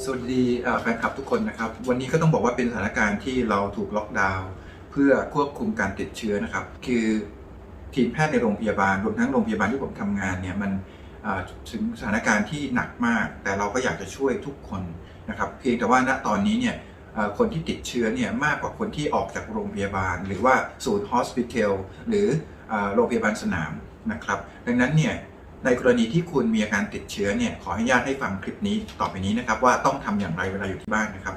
สวัสดีแฟนคลับทุกคนนะครับ วันนี้ก็ต้องบอกว่าเป็นสถานการณ์ที่เราถูกล็อกดาวน์เพื่อควบคุมการติดเชื้อนะครับ คือทีมแพทย์ในโรงพยาบาลรวมทั้งโรงพยาบาลที่ผมทำงานเนี่ยมันถึงสถานการณ์ที่หนักมาก แต่เราก็อยากจะช่วยทุกคนนะครับ เพียงแต่ว่าณตอนนี้เนี่ยคนที่ติดเชื้อเนี่ยมากกว่าคนที่ออกจากโรงพยาบาล หรือว่าศูนย์ฮอสพิทอลหรือโรงพยาบาลสนามนะครับ ดังนั้นเนี่ย ในกรณีที่คุณมีอาการติดเชื้อเนี่ยขอให้ญาติให้ฟังคลิปนี้ต่อไปนี้นะครับ ว่าต้องทำอย่างไรเวลาอยู่ที่บ้านนะครับ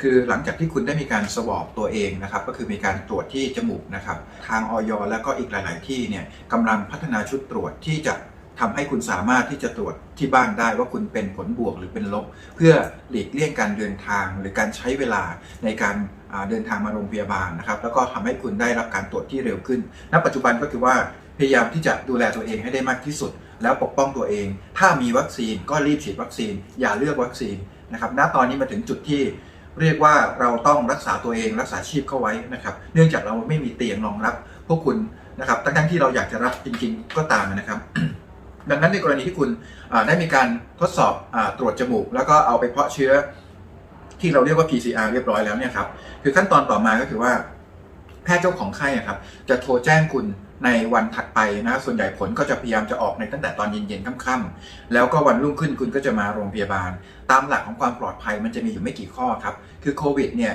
คือหลังจากที่คุณได้มีการสวอปตัวเองนะครับ ก็คือมีการตรวจที่จมูกนะครับ ทางออยและก็อีกหลาย ๆ ที่เนี่ยกำลังพัฒนาชุดตรวจที่จะ ทำให้คุณสามารถที่จะตรวจที่บ้านได้ว่าคุณเป็นผลบวกหรือเป็นลบ เพื่อหลีกเลี่ยงการเดินทางหรือการใช้เวลาในการเดินทางมาโรงพยาบาลนะครับแล้วก็ทำให้คุณได้รับการตรวจที่เร็วขึ้น ณ ปัจจุบันก็คือว่าพยายามที่จะดูแลตัวเองให้ได้มากที่สุด แล้วปกป้องตัวเอง ถ้ามีวัคซีนก็รีบฉีดวัคซีน อย่าเลือกวัคซีนนะครับณตอนนี้มาถึงจุดที่เรียกว่าเราต้องรักษาตัวเองรักษาชีพเข้าไว้นะครับ เนื่องจากเราไม่มีเตียงรองรับพวกคุณนะครับทั้งๆที่เราอยากจะรับจริง ๆ ก็ตามนะครับ ดังนั้นในกรณีที่คุณได้มีการทดสอบอตรวจจมูก แล้วก็เอาไปเพาะเชื้อที่เราเรียกว่า PCR เรียบร้อยแล้วเนี่ยครับคือขั้นตอนต่อมาก็คือว่า แพทย์เจ้าของไข้อะครับจะโทรแจ้งคุณในวันถัดไปนะส่วนใหญ่ผลก็จะพยายามจะออกในตั้งแต่ตอนเย็นๆค่ำๆแล้วก็วันรุ่งขึ้นคุณก็จะมาโรงพยาบาล ตามหลักของความปลอดภัยมันจะมีอยู่ไม่กี่ข้อครับ คือโควิดเนี่ย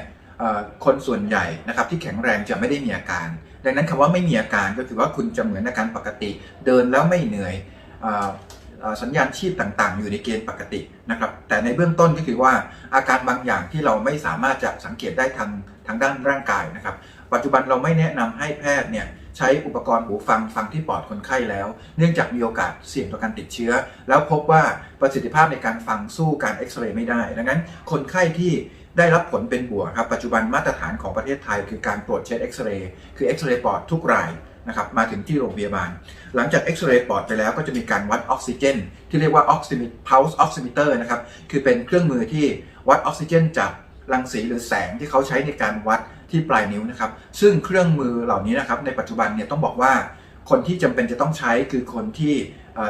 คนส่วนใหญ่นะครับที่แข็งแรงจะไม่ได้มีอาการ ดังนั้นคำว่าไม่มีอาการก็คือว่าคุณจะเหมือนอาการปกติ เดินแล้วไม่เหนื่อย สัญญาณชีพต่างๆ อยู่ในเกณฑ์ปกตินะครับ แต่ในเบื้องต้นก็คือว่าอาการบางอย่างที่เราไม่สามารถจะสังเกตได้ทางทางด้านร่างกายนะครับ ปัจจุบันเราไม่แนะนำให้แพทย์เนี่ยใช้อุปกรณ์หูฟังฟังที่ปอดคนไข้แล้ว เนื่องจากมีโอกาสเสี่ยงต่อการติดเชื้อ แล้วพบว่าประสิทธิภาพในการฟังสู้การเอ็กซเรย์ไม่ได้ ดังนั้นคนไข้ที่ได้รับผลเป็นบวกครับปัจจุบันมาตรฐานของประเทศไทย คือการตรวจเช็คเอ็กซเรย์คือเอ็กซเรย์ปอดทุกราย นะครับมาถึงที่โรงพยาบาล หลังจากเอ็กซเรย์ปอดไปแล้วก็จะมีการวัดออกซิเจน ที่เรียกว่าออกซิมิ pulse oximeter นะครับคือเป็นเครื่องมือที่วัดออกซิเจนจากรังสีหรือแสงที่เขาใช้ในการวัดที่ปลายนิ้วนะครับซึ่งเครื่องมือเหล่านี้นะครับในปัจจุบันเนี่ยต้องบอกว่า คนที่จำเป็นจะต้องใช้คือคนที่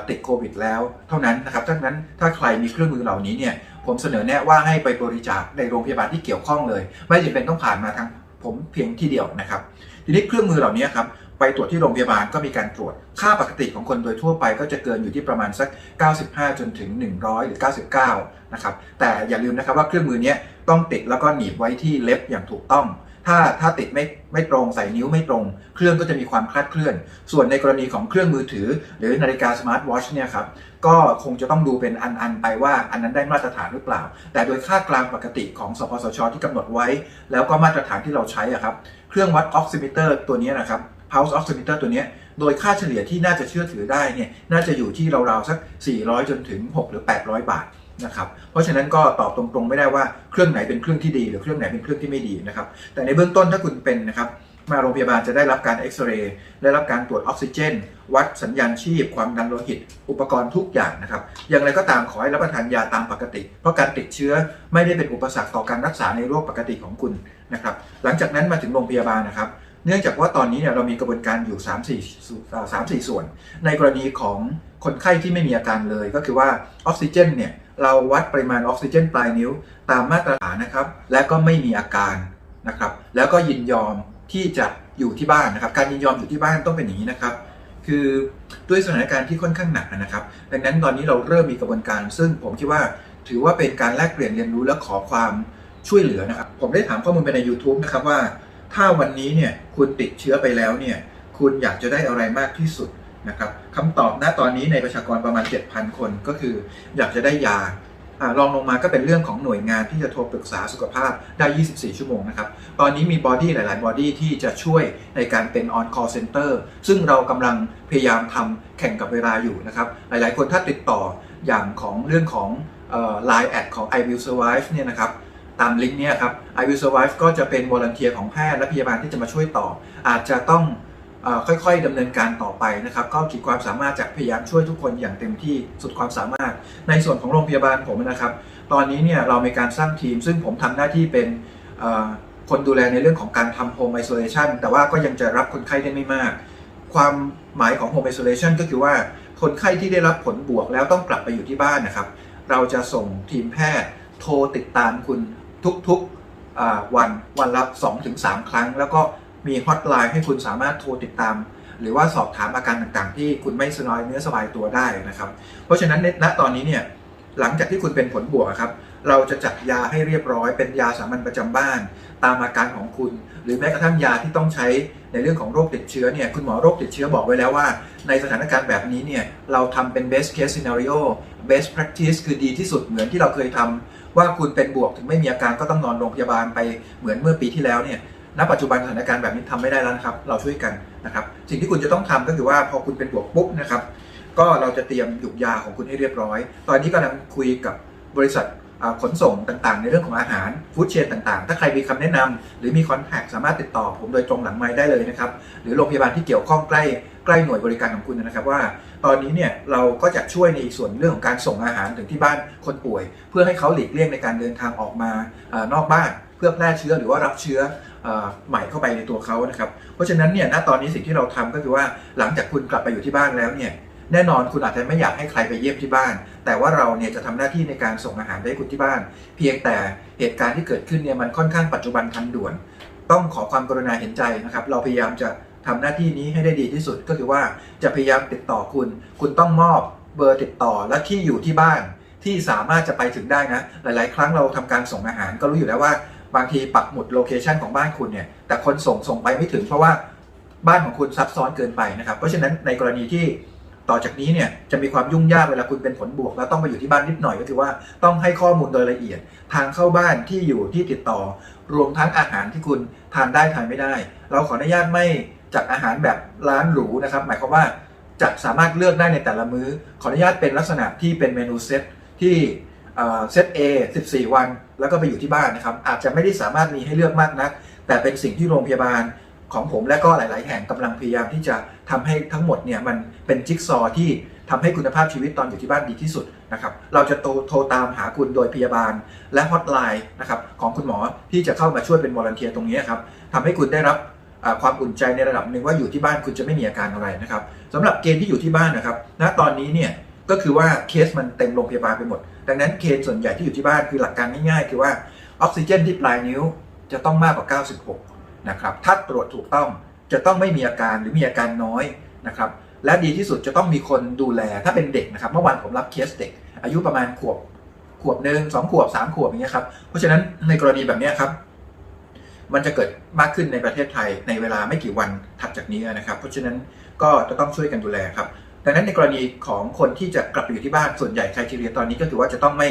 ติดโควิดแล้วเท่านั้นนะครับดังนั้นถ้าใครมีเครื่องมือเหล่านี้เนี่ยผมเสนอแนะว่าให้ไปบริจาคในโรงพยาบาลที่เกี่ยวข้องเลย ไม่จำเป็นต้องผ่านมาทางผมเพียงที่เดียวนะครับ ทีนี้เครื่องมือเหล่านี้ครับ ไปตรวจที่โรงพยาบาลก็มีการตรวจค่าปกติของคนโดยทั่วไปก็จะเกินอยู่ที่ประมาณสัก 95 จนถึง 100 หรือ 99 นะครับ แต่อย่าลืมนะครับว่าเครื่องมือนี้ต้องติดแล้วก็หนีบไว้ที่เล็บอย่างถูกต้อง ถ้าถ้าติดไม่ไม่ตรงใส่นิ้วไม่ตรง เครื่องก็จะมีความคลาดเคลื่อน ส่วนในกรณีของเครื่องมือถือ หรือนาฬิกาสมาร์ทวอชเนี่ยครับก็คงจะต้องดูเป็นอัน ๆ ไปว่าอันนั้นได้มาตรฐานหรือเปล่า แต่โดยค่ากลางปกติของสปสชที่กำหนดไว้ แล้วก็มาตรฐานที่เราใช้อะครับ เครื่องวัดออกซิมิเตอร์ตัวนี้นะครับ pulse oximeter ตัวนี้โดยค่าเฉลี่ยที่น่าจะเชื่อถือได้เนี่ยน่าจะอยู่ที่ราวๆสัก 400 จนถึง 6 หรือ 800 บาทนะครับเพราะฉะนั้นก็ตอบตรงๆไม่ได้ว่าเครื่องไหนเป็นเครื่องที่ดีหรือเครื่องไหนเป็นเครื่องที่ไม่ดีนะครับแต่ในเบื้องต้นถ้าคุณเป็นนะครับมาโรงพยาบาลจะได้รับการเอ็กซเรย์ได้รับการตรวจออกซิเจน วัดสัญญาณชีพ ความดันโลหิต อุปกรณ์ทุกอย่างนะครับ อย่างไรก็ตามขอให้รับประทานยาตามปกติ เพราะการติดเชื้อไม่ได้เป็นอุปสรรคต่อการรักษาในโรคปกติของคุณนะครับ หลังจากนั้นมาถึงโรงพยาบาลนะครับ เนื่องจากว่าตอนนี้เนี่ยเรามีกระบวนการอยู่ 3 4ส่วนอ่า3 4 ส่วน ในกรณีของคนไข้ที่ไม่มีอาการเลย ก็คือว่าออกซิเจนเนี่ยเราวัดปริมาณออกซิเจนปลายนิ้วตามมาตรฐานนะครับ และก็ไม่มีอาการนะครับ แล้วก็ยินยอมที่จะอยู่ที่บ้านนะครับ การยินยอมอยู่ที่บ้านต้องเป็นอย่างนี้นะครับ คือด้วยสถานการณ์ที่ค่อนข้างหนักนะครับ ดังนั้นตอนนี้เราเริ่มมีกระบวนการ ซึ่งผมคิดว่าถือว่าเป็นการแลกเปลี่ยนเรียนรู้และขอความช่วยเหลือนะครับ ผมได้ถามข้อมูลไปใน YouTube นะครับว่า ถ้าวันนี้เนี่ยคุณติดเชื้อไปแล้วเนี่ยคุณอยากจะได้อะไรมากที่สุดนะครับคำตอบณตอนนี้ในประชากรประมาณ 7,000 คนก็คืออยากจะได้ยาลองลงมาก็เป็นเรื่องของหน่วยงานที่จะโทรปรึกษาสุขภาพได้ 24 ชั่วโมงนะครับ ตอนนี้มีบอดี้หลาย ๆ บอดี้ที่จะช่วยในการเป็น on call center ซึ่งเรากำลังพยายามทำแข่งกับเวลาอยู่นะครับ หลาย ๆ คนถ้าติดต่ออย่างของเรื่องของเอ่อ Line แอดของ I will survive เนี่ยนะครับ ตามลิงก์เนี่ยครับ I will survive ก็จะเป็นวอร์เนเทียของแพทย์และพยาบาลที่จะมาช่วยต่อ อาจจะต้องค่อยๆดำเนินการต่อไปนะครับ ก็ขีดความสามารถจากพยายามช่วยทุกคนอย่างเต็มที่สุดความสามารถ ในส่วนของโรงพยาบาลผมนะครับ ตอนนี้เนี่ยเรามีการสร้างทีม ซึ่งผมทำหน้าที่เป็นคนดูแลในเรื่องของการทำ home isolation แต่ว่าก็ยังจะรับคนไข้ได้ไม่มาก ความหมายของ home isolation ก็คือว่าคนไข้ที่ได้รับผลบวกแล้วต้องกลับไปอยู่ที่บ้านนะครับ เราจะส่งทีมแพทย์โทรติดตามคุณ ทุกๆวันวันละ 2-3 ครั้ง แล้วก็มีฮอตไลน์ให้คุณสามารถโทรติดตาม หรือว่าสอบถามอาการต่างๆ ที่คุณไม่สบายเนื้อสบายตัวได้นะครับ เพราะฉะนั้นในณตอนนี้เนี่ยหลังจากที่คุณเป็นผลบวกครับเราจะจัดยาให้เรียบร้อยเป็นยาสามัญประจำบ้าน ตามอาการของคุณ หรือแม้กระทั่งยาที่ต้องใช้ในเรื่องของโรคติดเชื้อเนี่ยคุณหมอโรคติดเชื้อบอกไว้แล้วว่า ในสถานการณ์แบบนี้เนี่ยเราทำเป็น best case scenario best practice คือดีที่สุดเหมือนที่เราเคยทำว่าคุณเป็นบวกถึงไม่มีอาการก็ต้องนอนโรงพยาบาลไปเหมือนเมื่อปีที่แล้วเนี่ยณปัจจุบันสถานการณ์แบบนี้ทำไม่ได้แล้วนะครับ เราช่วยกันนะครับ สิ่งที่คุณจะต้องทำก็คือว่าพอคุณเป็นบวกปุ๊บนะครับ ก็เราจะเตรียมหยุกยาของคุณให้เรียบร้อย ตอนนี้กำลังคุยกับบริษัท ขนส่งต่างๆ ในเรื่องของอาหารฟู้ดเชนต่างๆ ถ้าใครมีคำแนะนำหรือมีคอนแทคสามารถติดต่อผมโดยตรงหลังไม้ได้เลยนะครับ หรือโรงพยาบาลที่เกี่ยวข้องใกล้ใกล้หน่วยบริการของคุณนะครับว่า ตอนนี้เนี่ยเราก็จะช่วยในอีกส่วนเรื่องของการส่งอาหารถึงที่บ้านคนป่วย เพื่อให้เขาหลีกเลี่ยงในการเดินทางออกมาอนอกบ้าน เพื่อแพร่เชื้อหรือว่ารับเชื้อใหม่เข้าไปในตัวเขานะครับ เพราะฉะนั้นเนี่ยณตอนนี้สิ่งที่เราทำก็คือว่าหลังจากคุณกลับไปอยู่ที่บ้านแล้วเนี่ย แน่นอนคุณอาจจะไม่อยากให้ใครไปเยี่ยมที่บ้าน แต่ว่าเราเนี่ยจะทำหน้าที่ในการส่งอาหารไปให้คุณที่บ้าน เพียงแต่เหตุการณ์ที่เกิดขึ้นเนี่ยมันค่อนข้างปัจจุบันทันด่วน ต้องขอความกรุณาเห็นใจนะครับ เราพยายามจะทำหน้าที่นี้ให้ได้ดีที่สุดก็คือว่าจะพยายามติดต่อคุณ คุณต้องมอบเบอร์ติดต่อและที่อยู่ที่บ้าน ที่สามารถจะไปถึงได้นะ หลาย ๆ ครั้งเราทำการส่งอาหารก็รู้อยู่แล้วว่า บางทีปักหมุดโลเคชันของบ้านคุณเนี่ยแต่คนส่งส่งไปไม่ถึงเพราะว่าบ้านของคุณซับซ้อนเกินไปนะครับ เพราะฉะนั้นในกรณีที่ ต่อจากนี้เนี่ยจะมีความยุ่งยากเวลาคุณเป็นผลบวก แล้วต้องไปอยู่ที่บ้านนิดหน่อยก็คือว่าต้องให้ข้อมูลโดยละเอียด ทางเข้าบ้านที่อยู่ที่ติดต่อ รวมทั้งอาหารที่คุณทานได้ทานไม่ได้ เราขออนุญาตไม่จัดอาหารแบบร้านหรูนะครับ หมายความว่าจะสามารถเลือกได้ในแต่ละมื้อ ขออนุญาตเป็นลักษณะที่เป็นเมนูเซตที่เอ่อเซต A 14 วัน แล้วก็ไปอยู่ที่บ้านนะครับ อาจจะไม่ได้สามารถมีให้เลือกมากนัก แต่เป็นสิ่งที่โรงพยาบาล ของผมและก็หลาย ๆ แห่งกำลังพยายามที่จะทำให้ทั้งหมดเนี่ยมันเป็นจิ๊กซอว์ที่ทำให้คุณภาพชีวิตตอนอยู่ที่บ้านดีที่สุดนะครับเราจะโทรตามหาคุณโดยพยาบาลและฮอตไลน์นะครับของคุณหมอที่จะเข้ามาช่วยเป็นวอร์เนเทียตรงนี้ครับทำให้คุณได้รับความอุ่นใจในระดับหนึ่งว่าอยู่ที่บ้านคุณจะไม่มีอาการอะไรนะครับสำหรับเกณฑ์ที่อยู่ที่บ้านนะครับณตอนนี้เนี่ยก็คือว่าเคสมันเต็มโรงพยาบาลไปหมด ดังนั้นเกณฑ์ส่วนใหญ่ที่อยู่ที่บ้านคือหลักการง่ายๆ คือว่าออกซิเจนที่ปลายนิ้วจะต้องมากกว่า 96 นะครับถ้าตรวจถูกต้องจะต้องไม่มีอาการหรือมีอาการน้อยนะครับและดีที่สุดจะต้องมีคนดูแลถ้าเป็นเด็กนะครับ เมื่อวานผมรับเคสเด็ก อายุประมาณขวบขวบหนึ่งสองขวบสามขวบอย่างเงี้ยครับเพราะฉะนั้นในกรณีแบบเนี้ยครับ มันจะเกิดมากขึ้นในประเทศไทยในเวลาไม่กี่วันถัดจากนี้นะครับ เพราะฉะนั้นก็จะต้องช่วยกันดูแลครับดังนั้นในกรณีของคนที่จะกลับไปอยู่ที่บ้านส่วนใหญ่ไครทีเรียตอนนี้ก็คือว่าจะต้องไม่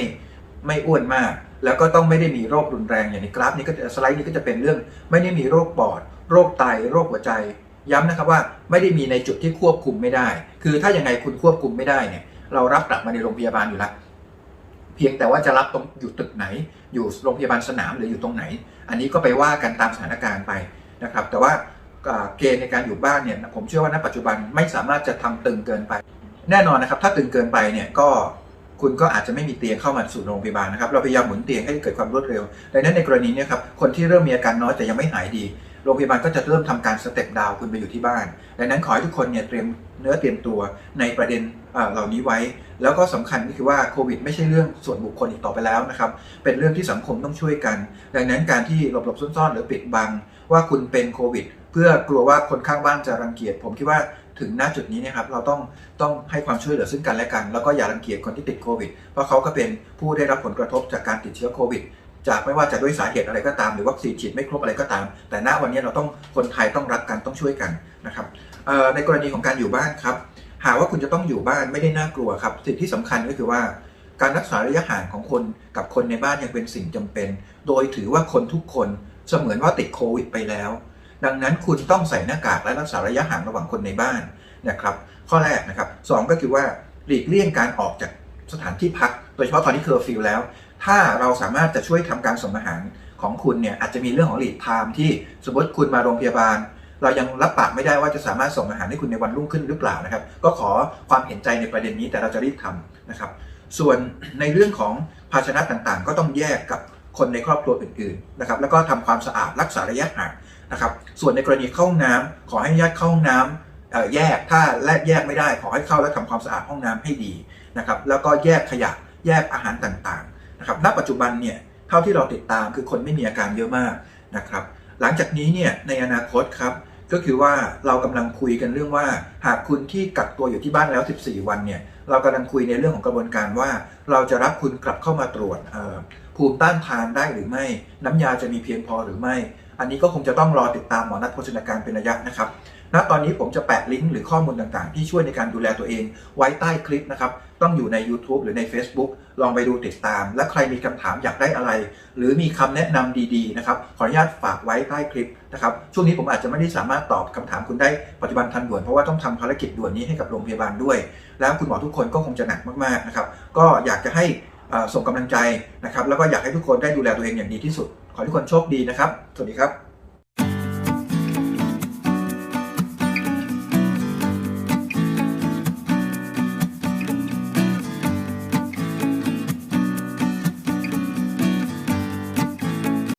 ไม่อ้วนมาก แล้วก็ต้องไม่ได้มีโรครุนแรงอย่างในกราฟนี้ก็จะสไลด์นี้ก็จะเป็นเรื่อง ไม่ได้มีโรคปอด โรคไตโรคหัวใจ ย้ำนะครับว่าไม่ได้มีในจุดที่ควบคุมไม่ได้ คือถ้ายังไงคุณควบคุมไม่ได้เนี่ยเรารับกลับมาในโรงพยาบาลอยู่แล้วเพียงแต่ว่าจะรับตรงอยู่ตึกไหน อยู่โรงพยาบาลสนามหรืออยู่ตรงไหน อันนี้ก็ไปว่ากันตามสถานการณ์ไปนะครับ แต่ว่าเกณฑ์ในการอยู่บ้านเนี่ยผมเชื่อว่าณปัจจุบันไม่สามารถจะทำตึงเกินไป แน่นอนนะครับ ถ้าตึงเกินไปเนี่ยก็ คุณก็อาจจะไม่มีเตียงเข้ามาสู่โรงพยาบาลนะครับ เราพยายามหมุนเตียงให้เกิดความรวดเร็ว ดังนั้นในกรณีนี้ครับ คนที่เริ่มมีอาการน้อยแต่ยังไม่หายดี โรงพยาบาลก็จะเริ่มทำการสเต็ปดาวคุณไปอยู่ที่บ้าน ดังนั้นขอให้ทุกคนเนี่ยเตรียมเนื้อเตรียมตัวในประเด็นเอ่อเหล่านี้ไว้ แล้วก็สำคัญก็คือว่าโควิดไม่ใช่เรื่องส่วนบุคคลอีกต่อไปแล้วนะครับ เป็นเรื่องที่สังคมต้องช่วยกัน ดังนั้นการที่หลบๆซ่อนๆ หรือปิดบัง ว่าคุณเป็นโควิด เพื่อกลัวว่าคนข้างบ้านจะรังเกียจ ผมคิดว่า ถึงหน้าจุดนี้เนะครับเราต้องต้องให้ความช่วยเหลือซึ่งกันและกัน แล้วก็อย่ารังเกียจคนที่ติดโควิด เพราะเขาก็เป็นผู้ได้รับผลกระทบจากการติดเชื้อโควิด จากไม่ว่าจะด้วยสาเหตุอะไรก็ตาม หรือวัคซีนฉีดไม่ครบอะไรก็ตาม แต่ณวันนี้เราต้องคนไทยต้องรักกันต้องช่วยกันนะครับในกรณีของการอยู่บ้านครับหากว่าคุณจะต้องอยู่บ้านไม่ได้น่ากลัวครับสิ่งที่สำคัญก็คือว่าการรักษาระยะห่างของคนกับคนในบ้านยังเป็นสิ่งจำเป็น โดยถือว่าคนทุกคนเสมือนว่าติดโควิดไปแล้ว ดังนั้นคุณต้องใส่หน้ากากและรักษาระยะห่างระหว่างคนในบ้านนะครับข้อแรกนะครับสองก็คือว่าหลีกเลี่ยงการออกจากสถานที่พัก โดยเฉพาะตอนที่เคอร์ฟิวแล้ว ถ้าเราสามารถจะช่วยทำการส่งอาหารของคุณเนี่ยอาจจะมีเรื่องของหลีดไทม์ที่สมมติคุณมาโรงพยาบาล เรายังรับปากไม่ได้ว่าจะสามารถส่งอาหารให้คุณในวันรุ่งขึ้นหรือเปล่านะครับ ก็ขอความเห็นใจในประเด็นนี้แต่เราจะรีบทำนะครับ ส่วนในเรื่องของภาชนะต่างๆ ก็ต้องแยกกับคนในครอบครัวอื่นๆนะครับแล้วก็ทำความสะอาดรักษาระยะห่าง นะครับ ส่วนในกรณีเข้าห้องน้ำขอให้ญาติเข้าห้องน้ำเอ่อแยกถ้าแลกแยกไม่ได้ ขอให้เข้าและทำความสะอาดห้องน้ำให้ดีนะครับ แล้วก็แยกขยะแยกอาหารต่างๆนะครับ ณ ปัจจุบันเนี่ยเท่าที่เราติดตามคือคนไม่มีอาการเยอะมากนะครับ หลังจากนี้เนี่ยในอนาคตครับก็คือว่าเรากำลังคุยกันเรื่องว่า หากคุณที่กักตัวอยู่ที่บ้านแล้ว 14 วันเนี่ยเรากำลังคุยในเรื่องของกระบวนการว่า เราจะรับคุณกลับเข้ามาตรวจภูมิต้านทานได้หรือไม่ น้ำยาจะมีเพียงพอหรือไม่ อันนี้ก็คงจะต้องรอติดตามหมอนัดโภชนาการเป็นระยะนะครับณตอนนี้ผมจะแปะลิงก์หรือข้อมูลต่างๆ ที่ช่วยในการดูแลตัวเองไว้ใต้คลิปนะครับ ต้องอยู่ใน YouTube หรือใน Facebook ลองไปดูติดตาม และใครมีคำถามอยากได้อะไร หรือมีคำแนะนำดีๆนะครับ ขออนุญาตฝากไว้ใต้คลิปนะครับ ช่วงนี้ผมอาจจะไม่ได้สามารถตอบคำถามคุณได้ปัจจุบันทันด่วน เพราะว่าต้องทำภารกิจด่วนนี้ให้กับโรงพยาบาลด้วย แล้วคุณหมอทุกคนก็คงจะหนักมากๆนะครับ ก็อยากจะให้ส่งกำลังใจนะครับ แล้วก็อยากให้ทุกคนได้ดูแลตัวเองอย่างดีที่สุด ขอทุกคนโชคดีนะครับ สวัสดีครับ